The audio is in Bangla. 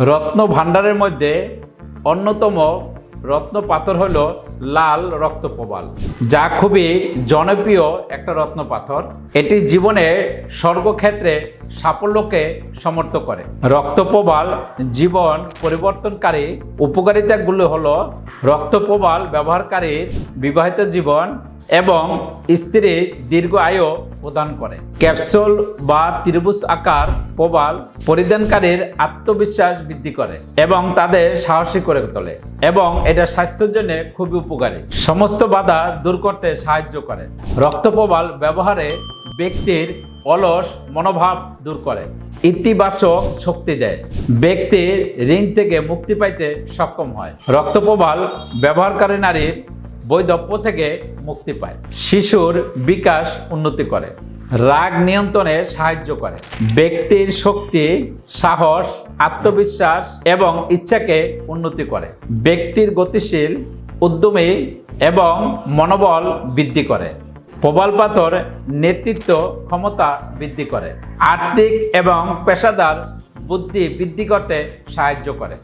রত্ন ভাণ্ডারের মধ্যে অন্যতম রত্ন পাথর হল লাল রক্ত প্রবাল যা খুবই জনপ্রিয় একটা রত্ন পাথর এটি জীবনে স্বর্গক্ষেত্রে সাফল্যকে সমর্থ করে। রক্তপ্রবাল জীবন পরিবর্তনকারী উপকারিতাগুলো হলো রক্তপ্রবাল ব্যবহারকারীর বিবাহিত জীবন এবং স্ত্রীর দীর্ঘ আয়ু প্রদান করে। ক্যাপসুল বা ত্রিভুজ আকার প্রবাল পরিধানকারীর আত্মবিশ্বাস বৃদ্ধি করে এবং তাদের সাহসী করে তোলে এবং এটা স্বাস্থ্যের জন্য খুবই উপকারী। সমস্ত বাধা দূর করতে সাহায্য করে। রক্তপ্রবাল ব্যবহারে ব্যক্তির অলস মনোভাব দূর করে, ইতিবাচক শক্তি দেয়। ব্যক্তির ঋণ থেকে মুক্তি পাইতে সক্ষম হয়। রক্তপ্রবাল ব্যবহারকারী নারীর বৈধব্য থেকে মুক্তি পায়। শিশুর বিকাশ উন্নতি করে, রাগ নিয়ন্ত্রণে সাহায্য করে। ব্যক্তির শক্তি, সাহস, আত্মবিশ্বাস এবং ইচ্ছাকে উন্নতি করে। ব্যক্তির গতিশীল, উদ্যমী এবং মনোবল বৃদ্ধি করে। প্রবাল পাথর নেতৃত্ব ক্ষমতা বৃদ্ধি করে। আর্থিক এবং পেশাদার বুদ্ধি বৃদ্ধি করতে সাহায্য করে।